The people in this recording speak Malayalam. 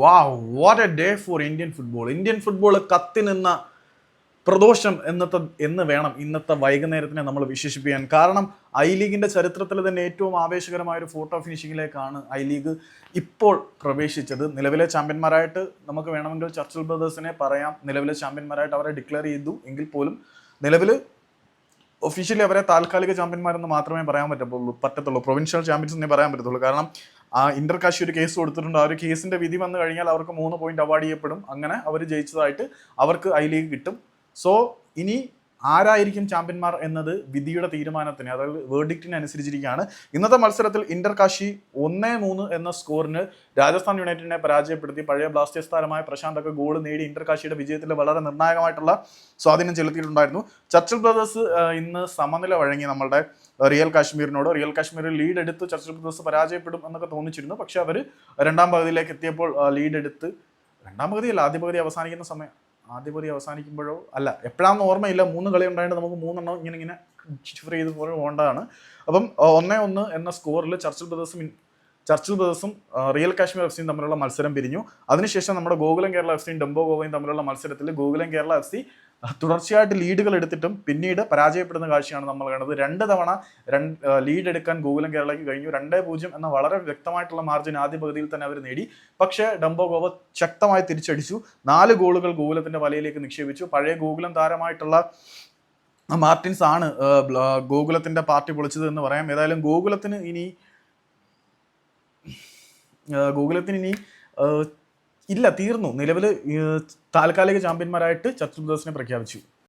വാ what a day for Indian football Indian football കത്തി നിന്ന പ്രദോഷം എന്നത്തെ എന്ന് വേണം ഇന്നത്തെ വൈകുന്നേരത്തിനെ നമ്മൾ വിശേഷിപ്പിക്കാൻ. കാരണം ഐ ലീഗിന്റെ ചരിത്രത്തിൽ തന്നെ ഏറ്റവും ആവേശകരമായ ഒരു ഫോട്ടോ ഫിനിഷിങ്ങിലേക്കാണ് ഐ ലീഗ് ഇപ്പോൾ പ്രവേശിച്ചത്. നിലവിലെ ചാമ്പ്യന്മാരായിട്ട് നമുക്ക് വേണമെങ്കിൽ ചർച്ചിൽ ബ്രദേഴ്സിനെ പറയാം. നിലവിലെ ചാമ്പ്യന്മാരായിട്ട് അവരെ ഡിക്ലെയർ ചെയ്തു. എങ്കിൽ പോലും നിലവിൽ ഒഫീഷ്യലി അവരെ താൽക്കാലിക ചാമ്പ്യന്മാരെന്ന് മാത്രമേ പറയാൻ പറ്റത്തുള്ളൂ പറ്റത്തുള്ളൂ. പ്രൊവിൻഷ്യൽ ചാമ്പ്യൻസ് എന്നേ പറയാൻ പറ്റത്തുള്ളൂ. കാരണം ആ ഇന്റർ കാശി ഒരു കേസ് കൊടുത്തിട്ടുണ്ട്. ആ ഒരു കേസിന്റെ വിധി വന്നു കഴിഞ്ഞാൽ അവർക്ക് മൂന്ന് പോയിന്റ് അവാർഡ് ചെയ്യപ്പെടും. അങ്ങനെ അവർ ജയിച്ചതായിട്ട് അവർക്ക് ഐ ലീഗ് കിട്ടും. സോ ഇനി ആരായിരിക്കും ചാമ്പ്യന്മാർ എന്നത് വിധിയുടെ തീരുമാനത്തിന് അതായത് വേർഡിക്റ്റിന് അനുസരിച്ചിരിക്കുകയാണ് ഇന്നത്തെ മത്സരത്തിൽ ഇന്റർ കാശി ഒന്നേ മൂന്ന് എന്ന സ്കോറിന് രാജസ്ഥാൻ യുണൈറ്റഡിനെ പരാജയപ്പെടുത്തി. പഴയ ബ്ലാസ്റ്റേഴ്സ് താരമായ പ്രശാന്ത് ഒക്കെ ഗോൾ നേടി ഇന്റർ കാശിയുടെ വിജയത്തിൽ വളരെ നിർണായകമായിട്ടുള്ള സ്വാധീനം ചെലുത്തിയിട്ടുണ്ടായിരുന്നു. ചർച്ചിൽ ബ്രദേഴ്സ് ഇന്ന് സമനില വഴങ്ങി നമ്മളുടെ റിയൽ കാശ്മീരിനോട്. റിയൽ കാശ്മീരിൽ ലീഡ് എടുത്ത് ചർച്ചിൽ ബ്രദേഴ്സ് പരാജയപ്പെടും എന്നൊക്കെ തോന്നിച്ചിരുന്നു. പക്ഷെ അവർ രണ്ടാം പകുതിയിലേക്ക് എത്തിയപ്പോൾ ലീഡ് എടുത്ത് രണ്ടാം പകുതിയല്ല ആദ്യ പകുതി അവസാനിക്കുന്ന സമയം ആദ്യ പകുതി അവസാനിക്കുമ്പോഴോ അല്ല എപ്പോഴാണെന്ന് ഓർമ്മയില്ല. മൂന്ന് കളി ഉണ്ടായിട്ട് നമുക്ക് മൂന്നെണ്ണം ഇങ്ങനെ ഇങ്ങനെ ഫ്രീ ചെയ്ത് പോലെ പോകേണ്ടതാണ്. അപ്പം ഒന്നേ ഒന്ന് എന്ന സ്കോറിൽ ചർച്ചിൽ ബ്രദേഴ്സും ചർച്ചിൽ ബ്രദേഴ്സും റിയൽ കാശ്മീർ എഫ് സിയും തമ്മിലുള്ള മത്സരം പിരിഞ്ഞു. അതിനുശേഷം നമ്മുടെ ഗോകുലം കേരള എഫ് സിയും ഡംബോ ഗോവയും തമ്മിലുള്ള മത്സരത്തിൽ ഗോകുലം കേരള എഫ് സി തുടർച്ചയായിട്ട് ലീഡുകൾ എടുത്തിട്ടും പിന്നീട് പരാജയപ്പെടുന്ന കാഴ്ചയാണ് നമ്മൾ കണ്ടത്. രണ്ട് തവണ രണ്ട് ലീഡ് എടുക്കാൻ ഗോകുലം കേരളയ്ക്ക് കഴിഞ്ഞു. രണ്ടേ പൂജ്യം എന്ന വളരെ വ്യക്തമായിട്ടുള്ള മാർജിൻ ആദ്യ പകുതിയിൽ തന്നെ അവർ നേടി. പക്ഷേ ഡംബോ ഗോവ ശക്തമായി തിരിച്ചടിച്ചു. നാല് ഗോളുകൾ ഗോകുലത്തിന്റെ വലയിലേക്ക് നിക്ഷേപിച്ചു. പഴയ ഗോകുലം താരമായിട്ടുള്ള മാർട്ടിൻസ് ആണ് ഗോകുലത്തിന്റെ പാർട്ടി പൊളിച്ചത് എന്ന് പറയാം. ഏതായാലും ഗോകുലത്തിന് ഇനി ഗോകുലത്തിന് ഇനി ഇല്ല തീർന്നു. നിലവിൽ താൽക്കാലിക ചാമ്പ്യന്മാരായിട്ട് ചർച്ചിൽ പ്രഖ്യാപിച്ചു.